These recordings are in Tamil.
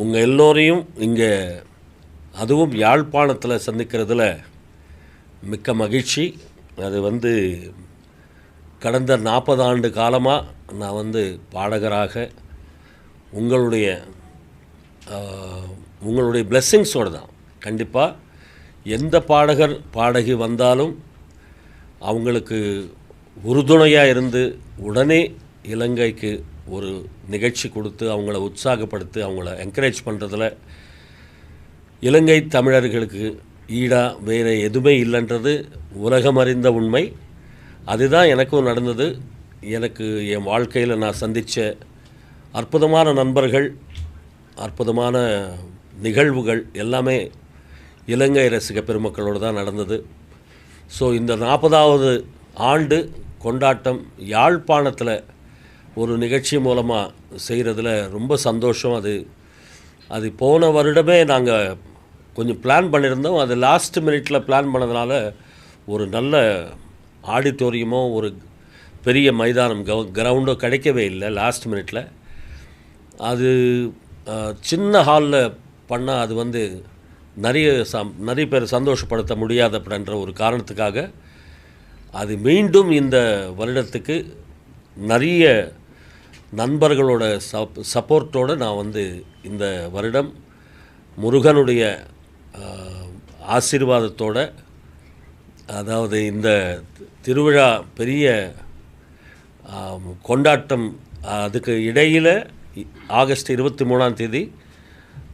உங்கள் எல்லோரையும் இங்கே அதுவும் யாழ்ப்பாணத்தில் சந்திக்கிறதுல மிக்க மகிழ்ச்சி. அது வந்து கடந்த நாற்பது ஆண்டு காலமாக நான் வந்து பாடகராக உங்களுடைய உங்களுடைய பிளெஸ்ஸிங்ஸோடு தான். கண்டிப்பாக எந்த பாடகர் பாடகி வந்தாலும் அவங்களுக்கு உறுதுணையாக இருந்து உடனே இலங்கைக்கு ஒரு நிகழ்ச்சி கொடுத்து அவங்கள உற்சாகப்படுத்தி அவங்கள என்கரேஜ் பண்ணுறதுல இலங்கை தமிழர்களுக்கு ஈடாக வேறு எதுவுமே இல்லைன்றது உலகம் அறிந்த உண்மை. அதுதான் எனக்கும் நடந்தது. எனக்கு என் வாழ்க்கையில் நான் சந்தித்த அற்புதமான நண்பர்கள் அற்புதமான நிகழ்வுகள் எல்லாமே இலங்கை ரசிக பெருமக்களோடு தான் நடந்தது. ஸோ இந்த நாற்பதாவது ஆண்டு கொண்டாட்டம் யாழ்ப்பாணத்தில் ஒரு நிகழ்ச்சி மூலமாக செய்கிறதுல ரொம்ப சந்தோஷம். அது அது போன வருடமே நாங்கள் கொஞ்சம் பிளான் பண்ணியிருந்தோம் அது லாஸ்ட் மினிட்ல பிளான் பண்ணதுனால ஒரு நல்ல ஆடிட்டோரியமோ ஒரு பெரிய மைதானம் கவு கிரவுண்டோ கிடைக்கவே இல்லை லாஸ்ட் மினிட்ல அது சின்ன ஹாலில் பண்ணால் அது வந்து நிறைய சம் நிறைய பேர் சந்தோஷப்படுத்த முடியாது அப்படின்ற ஒரு காரணத்துக்காக அது மீண்டும் இந்த வருடத்துக்கு நிறைய நண்பர்களோட சப் சப்போர்ட்டோடு நான் வந்து இந்த வருடம் முருகனுடைய ஆசீர்வாதத்தோட அதாவது இந்த திருவிழா பெரிய கொண்டாட்டம் அதுக்கு இடையில் ஆகஸ்ட் இருபத்தி மூணாம் தேதி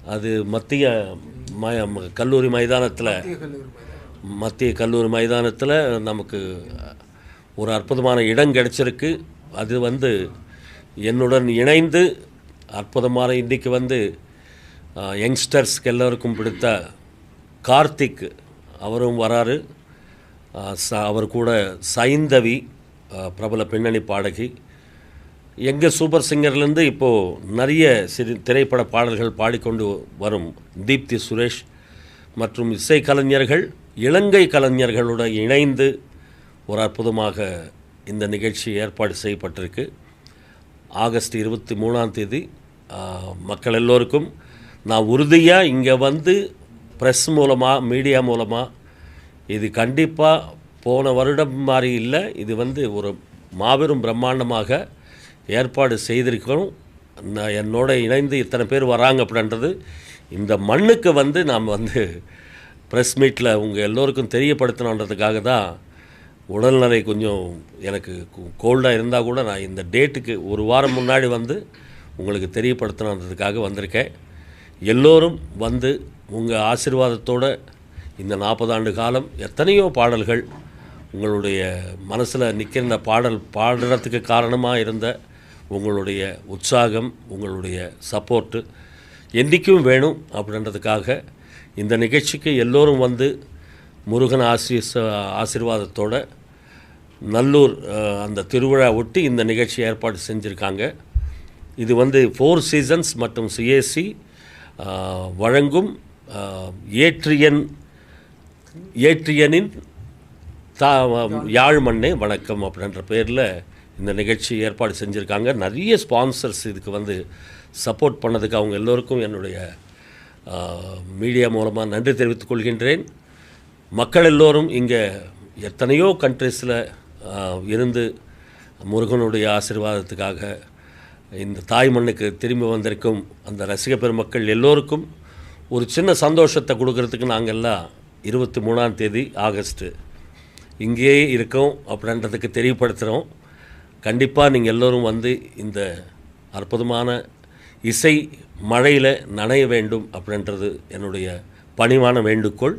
அது மத்திய ம ம- கல்லூரி மைதானத்தில் மத்திய கல்லூரி மைதானத்தில் நமக்கு ஒரு அற்புதமான இடம் கிடைச்சிருக்கு. அது வந்து என்னுடன் இணைந்து அற்புதமான இன்றைக்கு வந்து யங்ஸ்டர்ஸ்க்கு எல்லோருக்கும் பிடித்த கார்த்திக் அவரும் வராரு. ச- அவர் கூட சைந்தவி பிரபல பின்னணி பாடகி. எங்கள் சூப்பர் சிங்கர்லேருந்து இப்போது நிறைய சிறு திரைப்பட பாடல்கள் பாடிக்கொண்டு வரும் தீப்தி சுரேஷ் மற்றும் இசை கலைஞர்கள் இலங்கை கலைஞர்களுடன் இணைந்து ஒரு அற்புதமாக இந்த நிகழ்ச்சி ஏற்பாடு செய்யப்பட்டிருக்கு. ஆகஸ்ட் இருபத்தி மூணாம் தேதி மக்கள் எல்லோருக்கும் நான் உறுதியாக இங்கே வந்து ப்ரெஸ் மூலமாக மீடியா மூலமாக இது கண்டிப்பாக போன வருடம் மாதிரி இல்லை இது வந்து ஒரு மாபெரும் பிரம்மாண்டமாக ஏற்பாடு செய்திருக்கிறோம். நான் என்னோட இணைந்து இத்தனை பேர் வராங்க அப்படின்றது இந்த மண்ணுக்கு வந்து நாம் வந்து ப்ரெஸ் மீட்டில் உங்கள் எல்லோருக்கும் தெரியப்படுத்தணுன்றதுக்காக தான் உடல்நிலை கொஞ்சம் எனக்கு கோல்டாக இருந்தால் கூட நான் இந்த டேட்டுக்கு ஒரு வாரம் முன்னாடி வந்து உங்களுக்கு தெரியப்படுத்தணுன்றதுக்காக வந்திருக்கேன். எல்லோரும் வந்து உங்கள் ஆசீர்வாதத்தோட இந்த நாற்பது ஆண்டு காலம் எத்தனையோ பாடல்கள் உங்களுடைய மனசில் நிற்கிற பாடல் பாடுறதுக்கு காரணமாக இருந்த உங்களுடைய உற்சாகம் உங்களுடைய சப்போர்ட்டு என்றைக்கும் வேணும் அப்படின்றதுக்காக இந்த நிகழ்ச்சிக்கு எல்லோரும் வந்து முருகன் ஆசி ஆசீர்வாதத்தோட நல்லூர் அந்த திருவிழா ஒட்டி இந்த நிகழ்ச்சி ஏற்பாடு செஞ்சுருக்காங்க. இது வந்து ஃபோர் சீசன்ஸ் மற்றும் சிஎஸ்சி வழங்கும் ஏற்றியன் ஏற்றியனின் தா யாழ் மண்ணே வணக்கம் அப்படின்ற பேரில் இந்த நிகழ்ச்சி ஏற்பாடு செஞ்சுருக்காங்க. நிறைய ஸ்பான்சர்ஸ் இதுக்கு வந்து சப்போர்ட் பண்ணதுக்கு அவங்க எல்லோருக்கும் என்னுடைய மீடியா மூலமாக நன்றி தெரிவித்துக் கொள்கின்றேன். மக்கள் எல்லோரும் இங்கே எத்தனையோ கண்ட்ரீஸில் இருந்து முருகனுடைய ஆசீர்வாதத்துக்காக இந்த தாய் மண்ணுக்கு திரும்பி வந்திருக்கும் அந்த ரசிக பெருமக்கள் எல்லோருக்கும் ஒரு சின்ன சந்தோஷத்தை கொடுக்கறதுக்கு நாங்கள் எல்லாம் இருபத்தி மூணாம் தேதி ஆகஸ்ட்டு இங்கேயே இருக்கோம் அப்படின்றதுக்கு தெரியப்படுத்துகிறோம். கண்டிப்பாக நீங்கள் எல்லோரும் வந்து இந்த அற்புதமான இசை மழையில் நனைய வேண்டும் அப்படின்றது என்னுடைய பணிவான வேண்டுகோள்.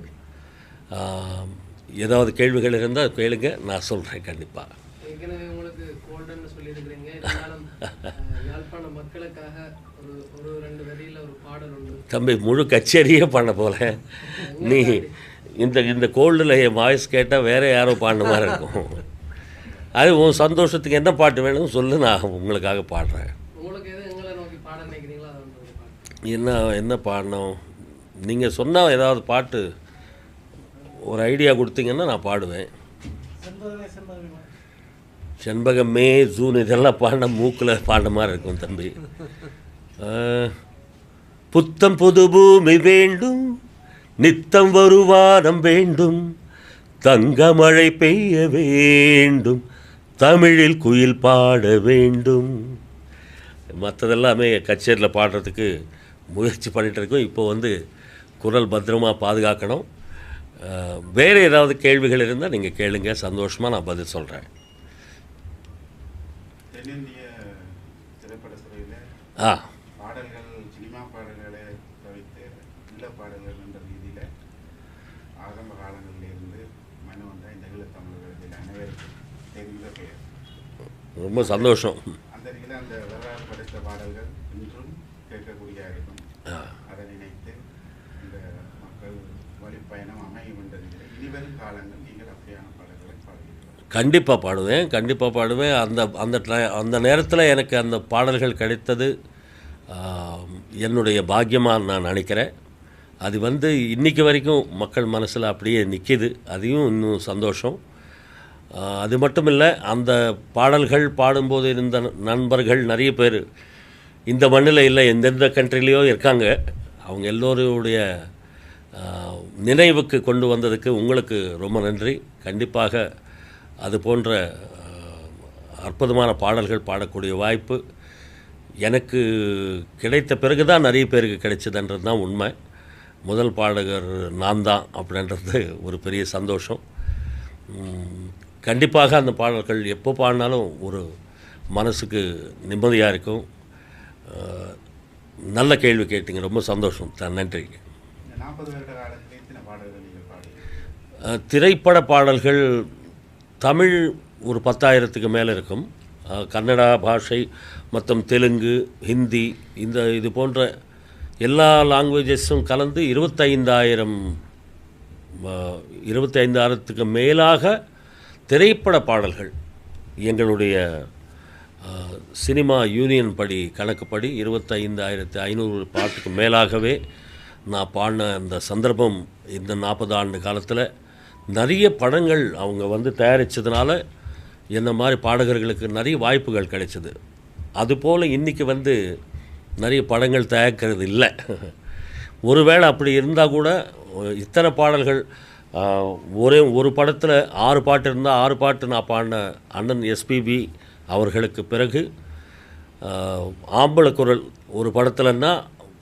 ஏதாவது கேள்விகள் இருந்தால் கேளுங்க நான் சொல்கிறேன் கண்டிப்பாக ஏற்கனவே உங்களுக்கு கோல்டுன்னு சொல்லியிருக்கிறீங்க. இருந்தாலும் அஹ், யாழ்ப்பாண மக்களுக்காக ஒரு ஒரு ரெண்டு வரியில ஒரு பாடல் உண்டு. தம்பி முழு கச்சேரியே பண்ண போல நீ இந்த இந்த கோல்டில் என் வாய்ஸ் கேட்டால் வேறு யாரோ பாடின மாதிரி இருக்கும். அது உன் சந்தோஷத்துக்கு என்ன பாட்டு வேணும்னு சொல்லு நான் உங்களுக்காக பாடுறேன். என்ன என்ன பாடணும்? நீங்கள் சொன்னால் ஏதாவது பாட்டு ஒரு ஐடியா கொடுத்தீங்கன்னா நான் பாடுவேன். செண்பகம் மே ஜூன் இதெல்லாம் பாடின மூக்கில் பாடின மாதிரி இருக்கும் தம்பி. புத்தம் புது பூமி வேண்டும் நித்தம் வருவானம் வேண்டும் தங்கமழை பெய்ய வேண்டும் தமிழில் குயில் பாட வேண்டும். மற்றதெல்லாமே கச்சேரியில் பாடுறதுக்கு முயற்சி பண்ணிகிட்டு இருக்கோம். இப்போ வந்து குரல் பத்திரமா பாதுகாக்கணும். வேறு ஏதாவது கேள்விகள் இருந்தால் நீங்கள் கேளுங்க. சந்தோஷமாக நான் பதில் சொல்கிறேன் ஆ. பாடல்கள் சினிமா பாடல்களை தவிர்த்து இல்ல பாடல்கள் என்ற ரீதியில் ஆரம்ப காலங்களிலிருந்து மனு வந்த இந்த ஈழத்தமிழர்களில் அனைவருக்கும் தெரிந்த பெயர். ரொம்ப சந்தோஷம். அந்த ரீதியில் அந்த வரலாறு படைத்த பாடல்கள் இன்றும் கேட்கக்கூடிய இருக்கும் ஆ வழிப்பயணம் அமையும் இனிவரும் காலங்கள் நீங்கள் அப்படியான பாடல்களை பாடுவீர்கள் கண்டிப்பாக பாடுவேன் கண்டிப்பாக பாடுவேன். அந்த அந்த ட்ர- அந்த நேரத்தில் எனக்கு அந்த பாடல்கள் கிடைத்தது என்னுடைய பாக்கியமாக நான் நினைக்கிறேன். அது வந்து இன்னைக்கு வரைக்கும் மக்கள் மனசில் அப்படியே நிற்கிது அதையும் இன்னும் சந்தோஷம். அது மட்டும் இல்லை அந்த பாடல்கள் பாடும்போது இருந்த நண்பர்கள் நிறைய பேர் இந்த மண்ணில் இல்லை எந்தெந்த கண்ட்ரிலேயோ இருக்காங்க. அவங்க எல்லோருடைய நினைவுக்கு கொண்டு வந்ததுக்கு உங்களுக்கு ரொம்ப நன்றி. கண்டிப்பாக அது போன்ற அற்புதமான பாடல்கள் பாடக்கூடிய வாய்ப்பு எனக்கு கிடைத்த பிறகு தான் நிறைய பேருக்கு கிடைச்சதுன்றது தான் உண்மை. முதல் பாடகர் நான் தான் அப்படின்றது ஒரு பெரிய சந்தோஷம். கண்டிப்பாக அந்த பாடல்கள் எப்போ பாடினாலும் ஒரு மனசுக்கு நிம்மதியாக இருக்கும். நல்ல கேள்வி கேட்டீங்க. ரொம்ப சந்தோஷம். த- நன்றி. திரைப்பட பாடல்கள் தமிழ் ஒரு பத்தாயிரத்துக்கு மேலே இருக்கும். கன்னடா பாஷை மற்றும் தெலுங்கு ஹிந்தி இந்த இது போன்ற எல்லா லாங்குவேஜஸும் கலந்து இருபத்தைந்தாயிரம் இருபத்தைந்தாயிரத்துக்கு மேலாக திரைப்பட பாடல்கள் எங்களுடைய சினிமா யூனியன் படி கணக்குப்படி இருபத்தைந்தாயிரத்து ஐநூறு பாட்டுக்கு மேலாகவே நான் பாடின அந்த சந்தர்ப்பம் இந்த நாற்பது ஆண்டு காலத்தில் நிறைய படங்கள் அவங்க வந்து தயாரித்ததுனால என்ன மாதிரி பாடகர்களுக்கு நிறைய வாய்ப்புகள் கிடைச்சிது. அதுபோல் இன்றைக்கி வந்து நிறைய படங்கள் தயாரிக்கிறது இல்லை. ஒருவேளை அப்படி இருந்தால் கூட இத்தனை பாடல்கள் ஒரே ஒரு படத்தில் ஆறு பாட்டு இருந்தால் ஆறு பாட்டு நான் பாடின அண்ணன் எஸ்பிபி அவர்களுக்கு பிறகு ஆம்பளை குரல் ஒரு படத்துலன்னா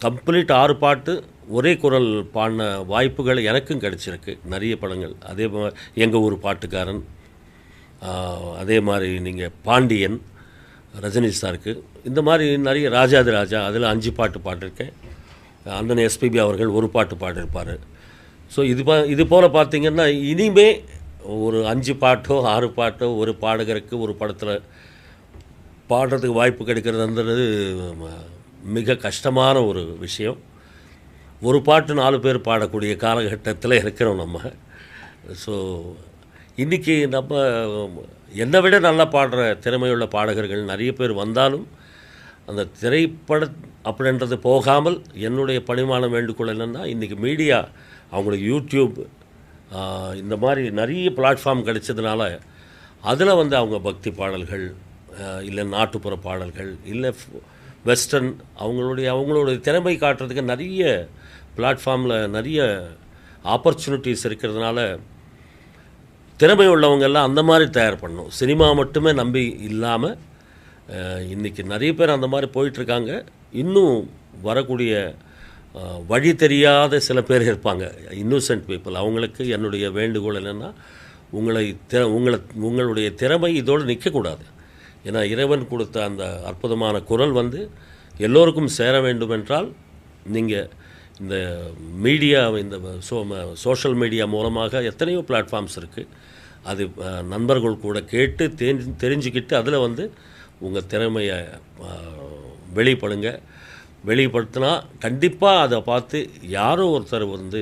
கம்ப்ளீட் ஆறு பாட்டு ஒரே குரல் பாடின வாய்ப்புகள் எனக்கும் கிடச்சிருக்கு. நிறைய படங்கள். அதே மாதிரி எங்கள் ஊர் பாட்டுக்காரன் அதே மாதிரி நீங்கள் பாண்டியன் ரஜினி சாருக்கு. இந்த மாதிரி நிறைய ராஜாதி ராஜா அதில் அஞ்சு பாட்டு பாடிருக்கேன். அண்ணன் எஸ்பிபி அவர்கள் ஒரு பாட்டு பாடிருப்பார். ஸோ இது பா இது போல் பார்த்தீங்கன்னா இனிமே ஒரு அஞ்சு பாட்டோ ஆறு பாட்டோ ஒரு பாடகருக்கு ஒரு படத்தில் பாடுறதுக்கு வாய்ப்பு கிடைக்கிறதுன்றது மிக கஷ்டமான ஒரு விஷயம். ஒரு பாட்டு நாலு பேர் பாடக்கூடிய காலகட்டத்தில் இருக்கிறோம் நம்ம. ஸோ இன்றைக்கி நம்ம என்னை விட நல்லா பாடுற திறமையுள்ள பாடகர்கள் நிறைய பேர் வந்தாலும் அந்த திரைப்பட அப்படின்றது போகாமல் என்னுடைய பணிமான வேண்டுகோள் என்னென்னா இன்றைக்கி மீடியா அவங்களுக்கு யூடியூப் இந்த மாதிரி நிறைய பிளாட்ஃபார்ம் கிடைச்சதுனால அதில் வந்து அவங்க பக்தி பாடல்கள் இல்லை நாட்டுப்புற பாடல்கள் இல்லை வெஸ்டர்ன் அவங்களுடைய அவங்களுடைய திறமை காட்டுறதுக்கு நிறைய பிளாட்ஃபார்மில் நிறைய ஆப்பர்ச்சுனிட்டிஸ் இருக்கிறதுனால திறமை உள்ளவங்க எல்லாம் அந்த மாதிரி தயார் பண்ணணும். சினிமா மட்டுமே நம்பி இல்லாமல் இன்றைக்கி நிறைய பேர் அந்த மாதிரி போயிட்டுருக்காங்க. இன்னும் வரக்கூடிய வழி தெரியாத சில பேர் இருப்பாங்க. இன்னோசென்ட் பீப்புள் அவங்களுக்கு என்னுடைய வேண்டுகோள் என்னென்னா உங்களை திற உங்களை உங்களுடைய திறமை இதோடு நிற்கக்கூடாது ஏன்னா இறைவன் கொடுத்த அந்த அற்புதமான குரல் வந்து எல்லோருக்கும் சேர வேண்டும் என்றால் நீங்கள் இந்த மீடியா இந்த சோ சோஷியல் மீடியா மூலமாக எத்தனையோ பிளாட்ஃபார்ம்ஸ் இருக்குது அது நண்பர்கள் கூட கேட்டு தெரிஞ்சு தெரிஞ்சுக்கிட்டு அதில் வந்து உங்கள் திறமையை வெளிப்படுங்க. வெளிப்படுத்தினா கண்டிப்பாக அதை பார்த்து யாரோ ஒருத்தர் வந்து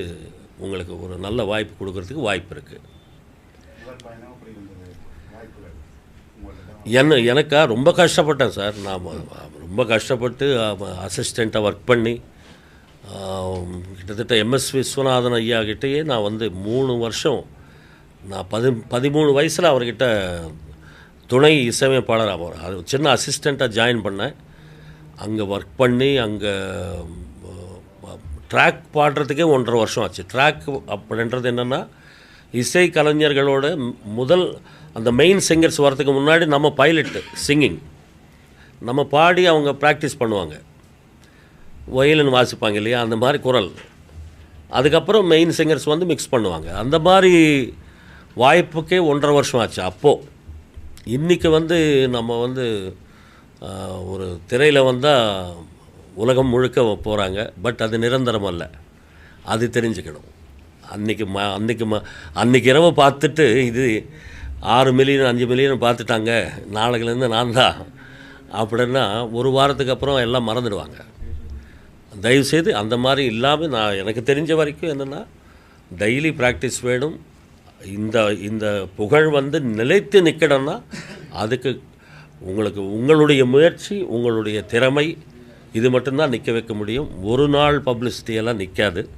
உங்களுக்கு ஒரு நல்ல வாய்ப்பு கொடுக்கறதுக்கு வாய்ப்பு இருக்குது முதல் பயணம் அப்படி இருந்தது வாய்ப்புகள் உங்கள்கிட்ட என்ன எனக்கா ரொம்ப கஷ்டப்பட்டேன் சார். நான் ரொம்ப கஷ்டப்பட்டு அசிஸ்டண்ட்டாக ஒர்க் பண்ணி கிட்டத்தட்ட எம்எஸ் விஸ்வநாதன் ஐயா கிட்டேயே நான் வந்து மூணு வருஷம் நான் பதி பதிமூணு வயசில் அவர்கிட்ட துணை இசையமைப்பாளர் அவர் அது சின்ன அசிஸ்டண்ட்டாக ஜாயின் பண்ணேன். அங்கே ஒர்க் பண்ணி அங்கே ட்ராக் பாடுறதுக்கே ஒன்றரை வருஷம் ஆச்சு. ட்ராக் அப்படின்றது என்னென்னா இசை கலைஞர்களோட முதல் அந்த மெயின் சிங்கர்ஸ் வரதுக்கு முன்னாடி நம்ம பைலட்டு சிங்கிங் நம்ம பாடி அவங்க ப்ராக்டிஸ் பண்ணுவாங்க. வயலின் வாசிப்பாங்க இல்லையா? அந்த மாதிரி குரல். அதுக்கப்புறம் மெயின் சிங்கர்ஸ் வந்து மிக்ஸ் பண்ணுவாங்க. அந்த மாதிரி வாய்ப்புக்கே ஒன்றரை வருஷம் ஆச்சு. அப்போது இன்றைக்கி வந்து நம்ம வந்து ஒரு திரையில் வந்தால் உலகம் முழுக்க போகிறாங்க பட் அது நிரந்தரம் அல்ல. அது தெரிஞ்சுக்கணும். அன்றைக்கி ம அன்றைக்கி ம அன்றைக்கி இரவு பார்த்துட்டு இது ஆறு மில்லியன் அஞ்சு மில்லியன் பார்த்துட்டாங்க. நாளைக்குலேருந்து நான் தான். அப்படின்னா ஒரு வாரத்துக்கு அப்புறம் எல்லாம் மறந்துடுவாங்க. தயவுசெய்து அந்த மாதிரி இல்லாமல் நான் எனக்கு தெரிஞ்ச வரைக்கும் என்னென்னா டெய்லி ப்ராக்டிஸ் வேணும். இந்த இந்த புகழ் வந்து நிலைத்து நிற்கணும்னா அதுக்கு உங்களுக்கு உங்களுடைய முயற்சி உங்களுடைய திறமை இது மட்டும்தான் நிற்க வைக்க முடியும். ஒரு நாள் பப்ளிசிட்டி எல்லாம் நிற்காது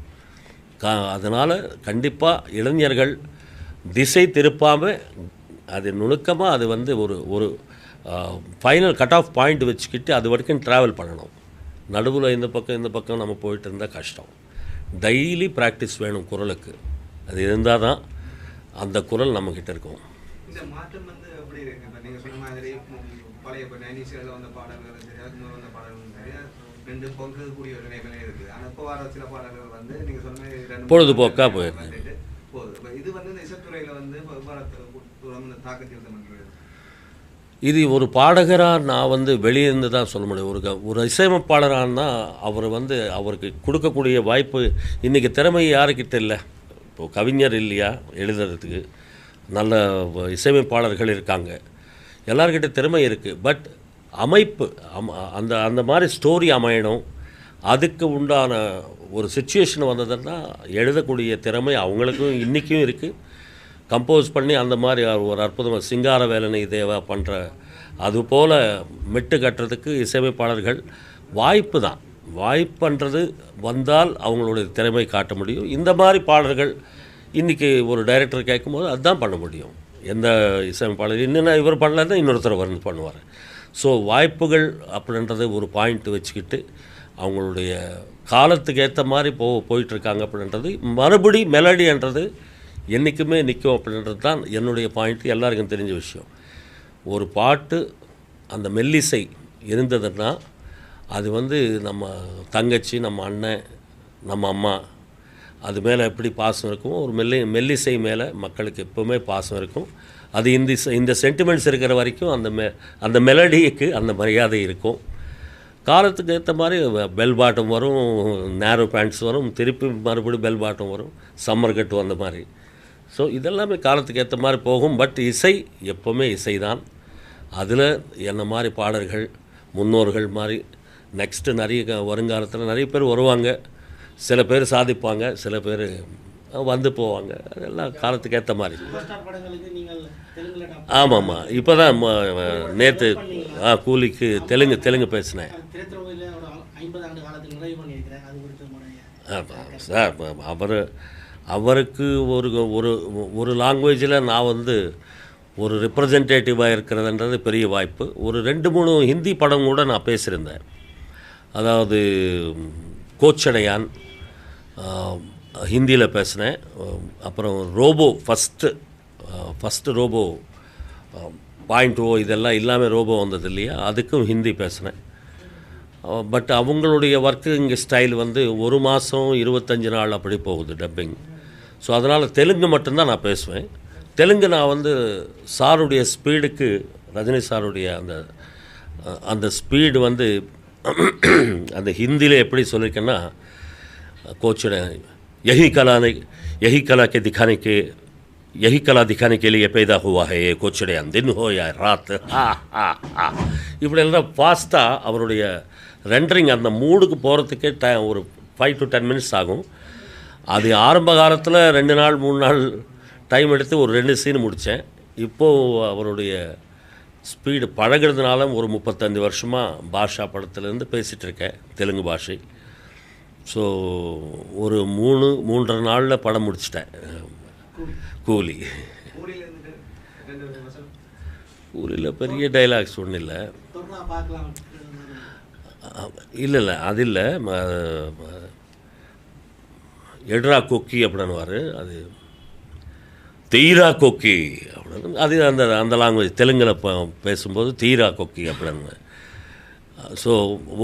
கா அதனால் கண்டிப்பாக இளைஞர்கள் திசை திருப்பாமல் அது நுணுக்கமாக அது வந்து ஒரு ஒரு ஃபைனல் கட் ஆஃப் பாயிண்ட் வச்சுக்கிட்டு அது வரைக்கும் ட்ராவல் பண்ணணும். நடுவில் இந்த பக்கம் இந்த பக்கம் நம்ம போயிட்டு இருந்தால் கஷ்டம். டெய்லி ப்ராக்டிஸ் வேணும் குரலுக்கு. அது இருந்தால் தான் அந்த குரல் நம்மக்கிட்ட இருக்கும். இந்த மாற்றம் வந்து எப்படி இருக்கு? இப்போ நீங்க சொன்ன மாதிரி ம், பழைய இப்போ நைன்டிஸ்ல வந்த பாடல்கள் சரி அதுக்கு முதல்ல வந்த பாடல்கள் சரி ரெண்டு பங்குக்கூடிய ஒரு நிலைமையில இருக்கு ஆனா இப்போ வர சில பாடல்கள் வந்து நீங்க சொன்ன மாதிரி ரெண்டு மூணு பொழுதுபோக்கா பாடல்கள் போயிருக்கு. போகுது. இது வந்து இந்த வந்து தாக்கத்தை இது ஒரு பாடகராக நான் வந்து வெளியிருந்து தான் சொல்ல முடியும். ஒரு க- ஒரு இசையமைப்பாளரானா அவர் வந்து அவருக்கு கொடுக்கக்கூடிய வாய்ப்பு இன்றைக்கி திறமை யாருக்கிட்ட இல்லை? இப்போது கவிஞர் இல்லையா? எழுதுறதுக்கு நல்ல இசையமைப்பாளர்கள் இருக்காங்க. எல்லார்கிட்ட திறமை இருக்குது பட் அமைப்பு அம் அந்த அந்த மாதிரி ஸ்டோரி அமையணும். அதுக்கு உண்டான ஒரு சுச்சுவேஷன் வந்ததுன்னா எழுதக்கூடிய திறமை அவங்களுக்கும் இன்றைக்கும் இருக்குது கம்போஸ் பண்ணி அந்த மாதிரி ஒரு அற்புதமாக சிங்கார வேலனை தேவா பண்ணுற அதுபோல் மெட்டு கட்டுறதுக்கு இசையமைப்பாளர்கள் வாய்ப்பு தான். வாய்ப்புன்றது வந்தால் அவங்களுடைய திறமை காட்ட முடியும். இந்த மாதிரி பாடல்கள் இன்றைக்கி ஒரு டைரக்டர் கேட்கும்போது அதுதான் பண்ண முடியும். எந்த இசையமைப்பாளர் என்னென்ன இவர் பண்ணலன்னா இன்னொருத்தர் வந்து பண்ணுவார். ஸோ வாய்ப்புகள் அப்படின்றது ஒரு பாயிண்ட் வச்சுக்கிட்டு அவங்களுடைய காலத்துக்கு ஏற்ற மாதிரி போ போயிட்டுருக்காங்க அப்படின்றது மறுபடி மெலடின்றது என்றைக்குமே நிற்கும் அப்படின்றது தான் என்னுடைய பாயிண்ட் எல்லாருக்கும் தெரிஞ்ச விஷயம். ஒரு பாட்டு அந்த மெல்லிசை இருந்ததுன்னா அது வந்து நம்ம தங்கச்சி நம்ம அண்ணன் நம்ம அம்மா அது மேலே எப்படி பாசம் இருக்கும் ஒரு மெல்லி மெல்லிசை மேலே மக்களுக்கு எப்போவுமே பாசம் இருக்கும். அது இந்த இந்த சென்டிமெண்ட்ஸ் இருக்கிற வரைக்கும் அந்த மெ அந்த மெலடிக்கு அந்த மரியாதை இருக்கும். காலத்துக்கு ஏற்ற மாதிரி பெல் பாட்டம் வரும் நேரோ பேண்ட்ஸ் வரும் திருப்பி மறுபடியும் பெல் பாட்டம் வரும் சம்மர் கட்டு வந்த மாதிரி. ஸோ இதெல்லாமே காலத்துக்கு ஏற்ற மாதிரி போகும். பட் இசை எப்போவுமே இசை தான் அதில் என்ன மாதிரி பாடல்கள் முன்னோர்கள் மாதிரி நெக்ஸ்ட்டு நிறைய க- வருங்காலத்தில் நிறைய பேர் வருவாங்க. சில பேர் சாதிப்பாங்க சில பேர் வந்து போவாங்க. அதெல்லாம் காலத்துக்கு ஏற்ற மாதிரி. டப் ஆமாம்மா. இப்போ தான் நேற்று ஆ கூலிக்கு தெலுங்கு தெலுங்கு பேசினேன். ஆமாம் சார் அவர் அவருக்கு ஒரு ஒரு ஒரு லாங்குவேஜில் நான் வந்து ஒரு ரெப்ரசன்டேட்டிவாக இருக்கிறதுன்றது பெரிய வாய்ப்பு. ஒரு ரெண்டு மூணு ஹிந்தி படம் கூட நான் பேசியிருந்தேன். அதாவது கோச்சடையான் ஹிந்தியில் பேசினேன். அப்புறம் Robo first first Robo point O இதெல்லாம் இல்லாமல் ரோபோ வந்தது இல்லையா? அதுக்கும் ஹிந்தி பேசினேன். பட் அவங்களுடைய ஒர்க்கு இங்கே ஸ்டைல் வந்து ஒரு மாதம் இருபத்தஞ்சி நாள் அப்படி போகுது டப்பிங் ஸோ அதனால் தெலுங்கு மட்டும்தான் நான் பேசுவேன். தெலுங்கு நான் வந்து சாருடைய ஸ்பீடுக்கு ரஜினி சாருடைய அந்த அந்த ஸ்பீடு வந்து அந்த ஹிந்தியில் எப்படி சொல்லியிருக்கேன்னா கோச்சோட यही कला ने यही कला के दिखाने के यही कला दिखाने के लिए पैदा हुआ है। ये कोचड़े दिन हो या ராத் இப்படியெல்லாம் ஃபாஸ்ட்டாக அவருடைய ரெண்டரிங் அந்த மூடுக்கு போகிறதுக்கே ட ஒரு ஃபைவ் டு டென் மினிட்ஸ் ஆகும் அது ஆரம்ப காலத்தில் ரெண்டு நாள் மூணு நாள் டைம் எடுத்து ஒரு ரெண்டு சீன் முடித்தேன் இப்போது அவருடைய ஸ்பீடு பழகிறதுனால ஒரு முப்பத்தஞ்சு வருஷமாக பாஷா படத்துலேருந்து பேசிகிட்ருக்கேன் தெலுங்கு பாஷை ஸோ ஒரு மூணு மூன்றரை நாளில் படம் முடிச்சிட்டேன். கூலி. கூலியில் பெரிய டைலாக்ஸ் ஒன்றும் இல்லை. இல்லை இல்லை அது இல்லை. எட்ரா கொக்கி அப்படின்னுவார். அது தீரா கொக்கி அப்படின்னு அது அந்த அந்த லாங்குவேஜ் தெலுங்கில் பேசும்போது தீரா கொக்கி அப்படின்னு ஸோ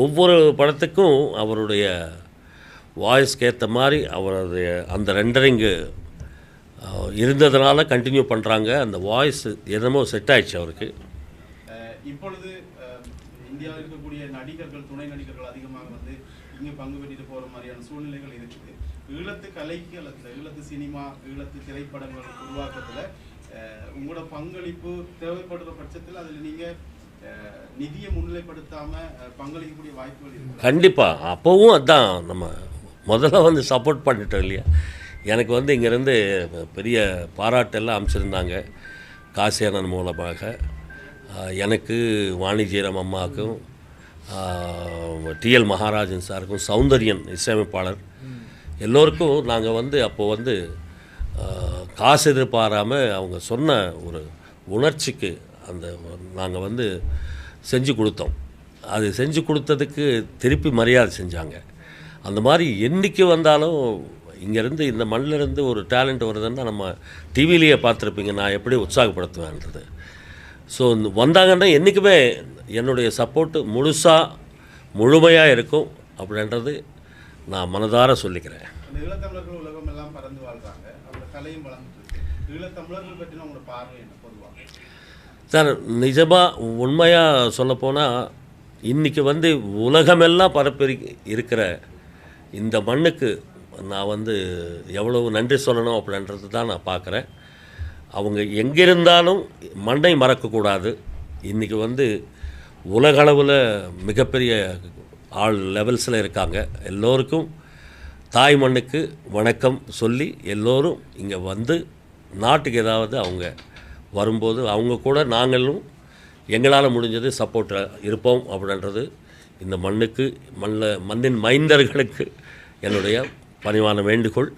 ஒவ்வொரு படத்துக்கும் அவருடைய வாய்ஸ்க்கு ஏற்ற மாதிரி அவருடைய அந்த ரெண்டரிங்கு இருந்ததுனால கண்டினியூ பண்ணுறாங்க அந்த வாய்ஸ் என்னமோ செட் ஆயிடுச்சு அவருக்கு இப்பொழுது இந்தியாவில் இருக்கக்கூடிய நடிகர்கள் துணை நடிகர்கள் அதிகமாக வந்து இங்கே பங்கு பெற்றிட்டு போகிற மாதிரியான சூழ்நிலைகள் இருக்குது. ஈழத்து கலைக்கு அல்லது ஈழத்து சினிமா ஈழத்து திரைப்படங்கள் உருவாக்கத்தில் உங்களோட பங்களிப்பு தேவைப்படுற பட்சத்தில் அதில் நீங்கள் நிதியை முன்னிலைப்படுத்தாமல் பங்களிக்கக்கூடிய வாய்ப்புகள் கண்டிப்பாக அப்போவும் அதான் நம்ம முதல்ல வந்து சப்போர்ட் பண்ணிட்டோம் இல்லையா? எனக்கு வந்து இங்கேருந்து பெரிய பாராட்டெல்லாம் அமைச்சிருந்தாங்க காசியானன் மூலமாக. எனக்கு வாணிஜீரம் அம்மாவுக்கும் டிஎல் மகாராஜன் சாருக்கும் சௌந்தரியன் இசையமைப்பாளர். எல்லோருக்கும் நாங்கள் வந்து அப்போது வந்து காசு எதிர்பாராமல் அவங்க சொன்ன ஒரு உணர்ச்சிக்கு அந்த நாங்கள் வந்து செஞ்சு கொடுத்தோம். அது செஞ்சு கொடுத்ததுக்கு திருப்பி மரியாதை செஞ்சாங்க. அந்த மாதிரி என்றைக்கு வந்தாலும் இங்கேருந்து இந்த மண்ணிலேருந்து ஒரு டேலண்ட் வருதுன்னா நம்ம டிவிலேயே பார்த்துருப்பீங்க. நான் எப்படி உற்சாகப்படுத்துவேன்றது. ஸோ வந்தாங்கன்னா என்றைக்குமே என்னுடைய சப்போர்ட்டு முழுசாக முழுமையாக இருக்கும் அப்படின்றது நான் மனதார சொல்லிக்கிறேன். அந்த ஈழத்தமிழர்கள் உலகம் எல்லாம் பறந்து வாழ்றாங்க. அவங்களோட கலையும் வளர்ந்துட்டு இருக்கு. ஈழத்தமிழர்கள் பற்றின உங்களோட பார்வை என்ன பொதுவாக சார் நிஜமாக உண்மையாக சொல்லப்போனால் இன்றைக்கி வந்து உலகமெல்லாம் பரப்பி இருக்கிற இந்த மண்ணுக்கு நான் வந்து எவ்வளவு நன்றி சொல்லணும் அப்படின்றது தான் நான் பார்க்குறேன். அவங்க எங்கே இருந்தாலும் மண்ணை மறக்கக்கூடாது. இன்றைக்கி வந்து உலகளவில் மிகப்பெரிய ஆள் லெவல்ஸில் இருக்காங்க. எல்லோருக்கும் தாய் மண்ணுக்கு வணக்கம் சொல்லி எல்லோரும் இங்கே வந்து நாட்டுக்கு ஏதாவது அவங்க வரும்போது அவங்க கூட நாங்களும் எங்களால் முடிஞ்சது சப்போர்ட்டாக இருப்போம் அப்படின்றது இந்த மண்ணுக்கு மண்ணில் மண்ணின் மைந்தர்களுக்கு என்னுடைய பணிவான வேண்டுகோள்.